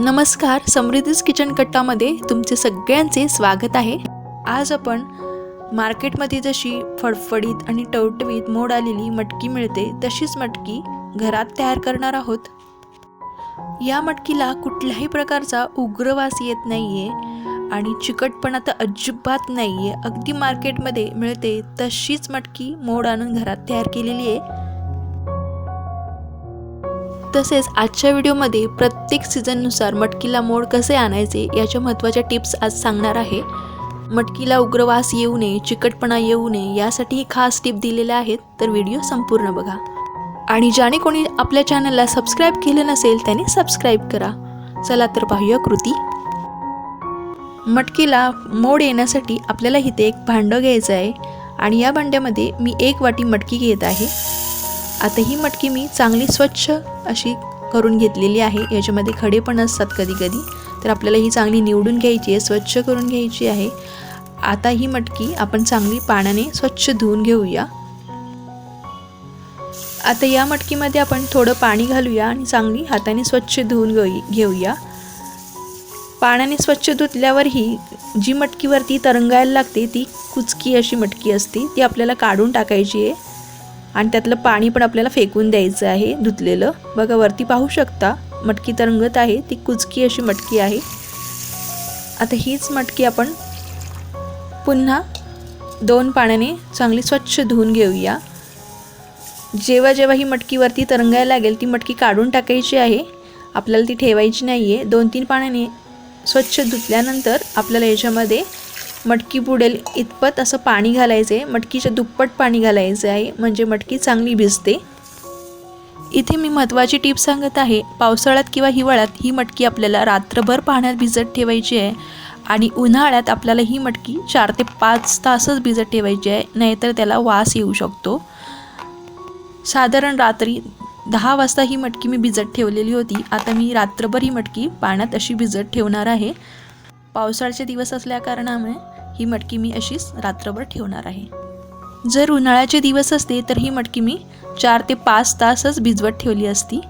नमस्कार समृद्धीज किचन कट्टामध्ये तुमचे सगळ्यांचे स्वागत आहे. आज आपण मार्केटमध्ये जशी फडफडीत आणि टवटवीत मोड आलेली मटकी मिळते तशीच मटकी घरात तयार करणार आहोत. या मटकीला कुठल्याही प्रकारचा उग्र वास येत आहे आणि चिकटपणा तर अजिबात नाही आहे अगदी मार्केटमध्ये मिळते तशीच मटकी मोड आणून घरात तयार केलेली आहे. तसेच आजच्या व्हिडिओमध्ये प्रत्येक सीझननुसार मटकीला मोड कसे आणायचे याच्या महत्त्वाच्या टिप्स आज सांगणार आहे. मटकीला उग्रवास येऊ नये चिकटपणा येऊ नये यासाठी खास टिप दिलेल्या आहेत तर व्हिडिओ संपूर्ण बघा. आणि ज्याने कोणी आपल्या चॅनलला सबस्क्राईब केलं नसेल त्याने सबस्क्राईब करा. चला तर पाहूया कृती. मटकीला मोड येण्यासाठी आपल्याला इथे एक भांडं घ्यायचं आहे. आणि या भांड्यामध्ये मी एक वाटी मटकी घेत आहे. आता ही मटकी मी चांगली स्वच्छ अशी करून घेतलेली आहे. याच्यामध्ये खडे पण असतात कधी कधी तर आपल्याला ही चांगली निवडून घ्यायची आहे स्वच्छ करून घ्यायची आहे. आता ही मटकी आपण चांगली पाण्याने स्वच्छ धुवून घेऊया. आता या मटकीमध्ये आपण थोडं पाणी घालूया आणि चांगली हाताने स्वच्छ धुवून घेऊ घेऊया. पाण्याने स्वच्छ धुतल्यावरही जी मटकीवरती तरंगायला लागते ती कुचकी अशी मटकी असते ती आपल्याला काढून टाकायची आहे. आणि त्यातलं पाणी पण आपल्याला फेकून द्यायचं आहे धुतलेलं. बघा वरती पाहू शकता मटकी तरंगत आहे. ती कुचकी अशी मटकी आहे. आता हीच मटकी आपण पुन्हा दोन पाण्याने चांगली स्वच्छ धुवून घेऊया. जेव्हा जेव्हा ही मटकीवरती तरंगायला लागेल ती मटकी काढून टाकायची आहे. आपल्याला ती ठेवायची नाही आहे दोन तीन पाण्याने स्वच्छ धुतल्यानंतर आपल्याला याच्यामध्ये मटकी बुडेल इतपत असं पाणी घालायचं आहे मटकीच्या दुप्पट पाणी घालायचं आहे म्हणजे मटकी चांगली भिजते. इथे मी महत्त्वाची टीप सांगत आहे पावसाळ्यात किंवा हिवाळ्यात ही मटकी आपल्याला रात्रभर पाण्यात भिजत ठेवायची आहे आणि उन्हाळ्यात आपल्याला ही मटकी चार ते पाच तासच भिजत ठेवायची आहे नाहीतर त्याला वास येऊ शकतो. साधारण रात्री दहा वाजता ही मटकी मी भिजत ठेवलेली होती आता मी रात्रभर ही मटकी पाण्यात अशी भिजत ठेवणार आहे. पावसाळ्याचे दिवस असल्याकारणामुळे ही मटकी मी अशीच रात्रभर ठेवणार आहे. जर उन्हाळ्याचे दिवस असते तर ही मटकी मी चार ते पाच तासच भिजवत ठेवली असती.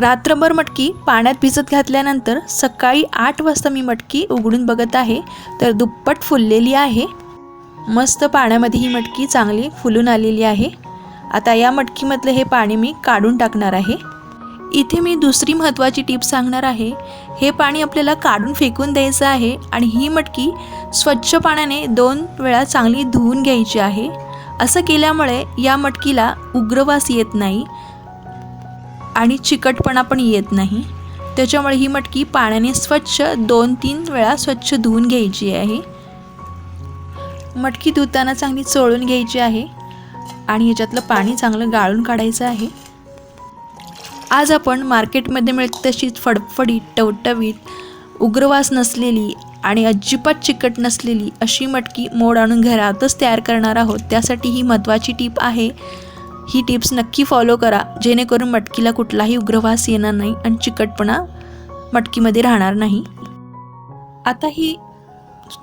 रात्रभर मटकी पाण्यात भिजत घातल्यानंतर सकाळी आठ वाजता मी मटकी उघडून बघत आहे तर दुप्पट फुललेली आहे. मस्त पाण्यामध्ये ही मटकी चांगली फुलून आलेली आहे. आता या मटकीमधलं हे पाणी मी काढून टाकणार आहे. इथे मी दुसरी महत्त्वाची टीप सांगणार आहे. हे पाणी आपल्याला काढून फेकून द्यायचं आहे आणि ही मटकी स्वच्छ पाण्याने दोन वेळा चांगली धुवून घ्यायची आहे. असं केल्यामुळे या मटकीला उग्रवास येत नाही आणि चिकटपणा पण येत नाही. त्याच्यामुळे ही मटकी पाण्याने स्वच्छ दोन तीन वेळा स्वच्छ धुवून घ्यायची आहे. मटकी धुताना चांगली चोळून घ्यायची आहे आणि ह्याच्यातलं पाणी चांगलं गाळून काढायचं आहे. आज आपण मार्केटमध्ये मिळते तशीच फडफडीत टवटवीत उग्रवास नसलेली आणि अजिबात चिकट नसलेली अशी मटकी मोड आणून घरातच तयार करणार आहोत. त्यासाठी ही महत्त्वाची टीप आहे. ही टिप्स नक्की फॉलो करा जेणेकरून मटकीला कुठलाही उग्रवास येणार नाही आणि चिकटपणा मटकीमध्ये राहणार नाही. आता ही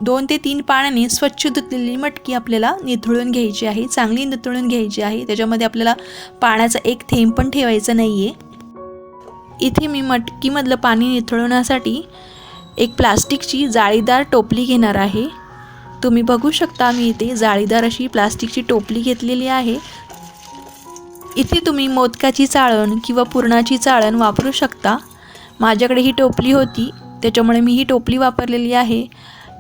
दोन ते तीन पाण्याने स्वच्छ धुतलेली मटकी आपल्याला निथळून घ्यायची आहे चांगली निथळून घ्यायची आहे. त्याच्यामध्ये आपल्याला पाण्याचा एक थेंब पण ठेवायचा नाही आहे इथे मी मटकीमधलं पाणी निथळवण्यासाठी एक प्लास्टिकची जाळीदार टोपली घेणार आहे. तुम्ही बघू शकता मी इथे जाळीदार अशी प्लास्टिकची टोपली घेतलेली आहे. इथे तुम्ही मोदकाची चाळण किंवा पुरणाची चाळण वापरू शकता. माझ्याकडे ही टोपली होती त्याच्यामुळे मी ही टोपली वापरलेली आहे.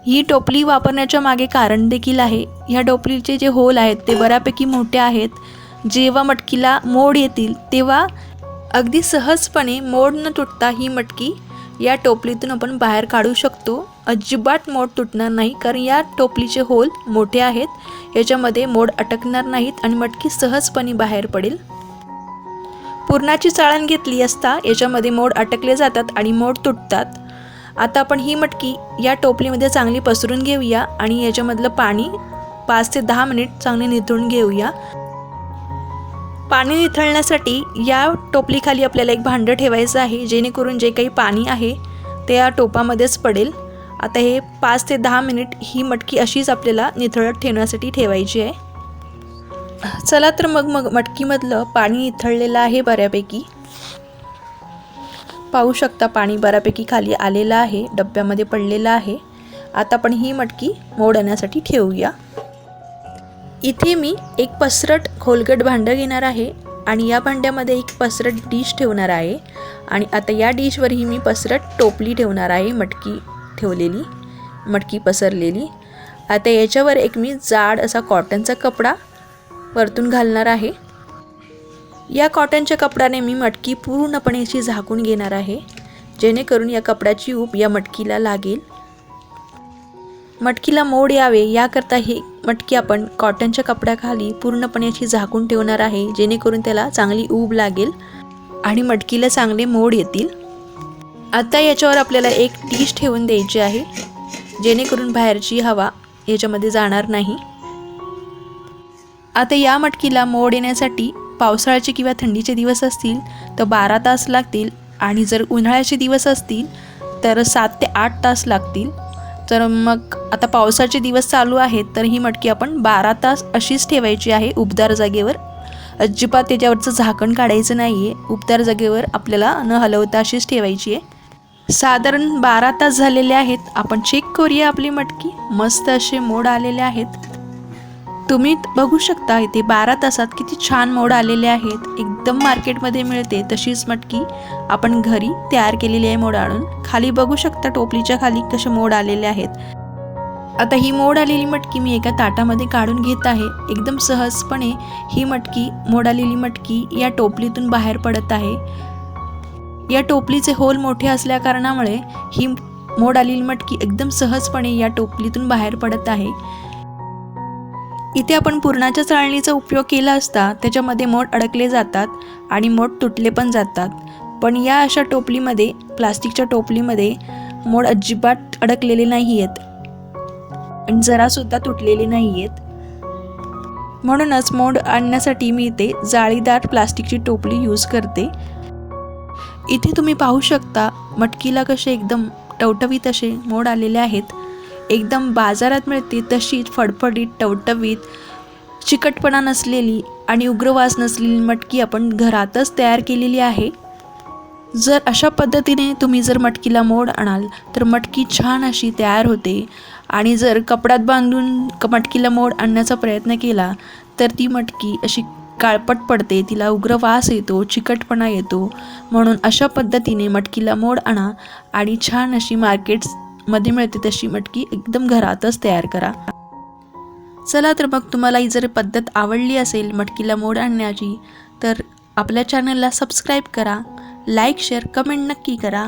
ही टोपली वापरण्याच्या मागे कारण देखील आहे. ह्या टोपलीचे जे होल आहेत ते बऱ्यापैकी मोठे आहेत. जेव्हा मटकीला मोड येतील तेव्हा अगदी सहजपणे मोड न तुटता ही मटकी या टोपलीतून आपण बाहेर काढू शकतो. अजिबात मोड तुटणार नाही कारण या टोपलीचे होल मोठे आहेत. याच्यामध्ये मोड अटकणार नाहीत आणि मटकी सहजपणे बाहेर पडेल. पुरणाची चाळण घेतली असता याच्यामध्ये मोड अटकले जातात आणि मोड तुटतात. आता आपण ही मटकी या टोपलीमध्ये चांगली पसरून घेऊया आणि याच्यामधलं पाणी पाच ते दहा मिनिट चांगले निथळून घेऊया. पाणी निथळण्यासाठी या टोपलीखाली आपल्याला एक भांडं ठेवायचं आहे जेणेकरून जे काही पाणी आहे ते या टोपामध्येच पडेल. आता हे पाच ते दहा मिनिट ही मटकी अशीच आपल्याला निथळत ठेवण्यासाठी ठेवायची आहे. चला तर मग मग मटकीमधलं पाणी निथळलेलं आहे बऱ्यापैकी. पाहू शकता पाणी बऱ्यापैकी खाली आलेलं आहे डब्यामध्ये पडलेलं आहे. आता आपण ही मटकी मोडण्यासाठी ठेवूया. इथे मी एक पसरट खोलगट भांडं घेणार आहे आणि या भांड्यामध्ये एक पसरट डिश ठेवणार आहे. आणि आता या डिशवरही मी पसरट टोपली ठेवणार आहे मटकी ठेवलेली मटकी पसरलेली. आता याच्यावर एक मी जाड असा कॉटनचा कपडा वरतून घालणार आहे. या कॉटनच्या कपड्याने मी मटकी पूर्णपणे अशी झाकून घेणार आहे जेणेकरून या कपड्याची ऊब या मटकीला लागेल. मटकीला मोड यावे याकरता ही मटकी आपण कॉटनच्या कपड्याखाली पूर्णपणे अशी झाकून ठेवणार आहे जेणेकरून त्याला चांगली ऊब लागेल आणि मटकीला चांगले मोड येतील. आता याच्यावर आपल्याला एक डिश ठेवून द्यायची आहे जेणेकरून बाहेरची हवा याच्यामध्ये जाणार नाही. आता या मटकीला मोड येण्यासाठी पावसाळ्याचे किंवा थंडीचे दिवस असतील तर बारा तास लागतील आणि जर उन्हाळ्याचे दिवस असतील तर सात ते आठ तास लागतील. तर मग आता पावसाचे दिवस चालू आहेत तर ही मटकी आपण बारा तास अशीच ठेवायची आहे उबदार जागेवर. अजिबात त्याच्यावरचं झाकण काढायचं नाही आहे उबदार जागेवर आपल्याला न हलवता अशीच ठेवायची आहे. साधारण बारा तास झालेले आहेत. आपण चेक करूया आपली मटकी. मस्त असे मोड आलेले आहेत. तुम्ही बघू शकता इथे बारा तासात किती छान मोड आलेले आहेत. एकदम मार्केटमध्ये मिळते तशीच मटकी. आपण घरी तयार केलेली आहे मोड आणून. खाली बघू शकता टोपलीच्या खाली कसे मोड आलेले आहेत. आता ही मोड आलेली मटकी मी एका ताटामध्ये काढून घेत आहे. एकदम सहजपणे ही मटकी मोड आलेली मटकी या टोपलीतून बाहेर पडत आहे. या टोपलीचे होल मोठे असल्या कारणामुळे ही मोड आलेली मटकी एकदम सहजपणे या टोपलीतून बाहेर पडत आहे. इथे आपण पुरणाच्या चाळणीचा उपयोग केला असता त्याच्यामध्ये मोठ अडकले जातात आणि मोठ तुटले पण जातात. पण या अशा टोपलीमध्ये प्लास्टिकच्या टोपलीमध्ये मोड अजिबात अडकलेले नाही आहेत आणि जरासुद्धा तुटलेले नाही आहेत म्हणूनच मोड आणण्यासाठी मी इथे जाळीदार प्लास्टिकची टोपली यूज करते. इथे तुम्ही पाहू शकता मटकीला कसे एकदम टवटवीत असे मोड आलेले आहेत. एकदम बाजारात मिळते तशीच फडफडीत टवटवीत चिकटपणा नसलेली आणि उग्रवास नसलेली मटकी आपण घरातच तयार केलेली आहे. जर अशा पद्धतीने तुम्ही जर मटकीला मोड आणाल तर मटकी छान अशी तयार होते. आणि जर कपड्यात बांधून क मटकीला मोड आणण्याचा प्रयत्न केला तर ती मटकी अशी काळपट पडते तिला उग्र वास येतो चिकटपणा येतो. म्हणून अशा पद्धतीने मटकीला मोड आणा आणि छान अशी मध्ये मिळते तशी मटकी एकदम घरातच तयार करा. चला तर मग तुम्हाला ही जर पद्धत आवडली असेल मटकीला मोड आणण्याची तर आपल्या चॅनलला सबस्क्राईब करा लाईक शेअर कमेंट नक्की करा.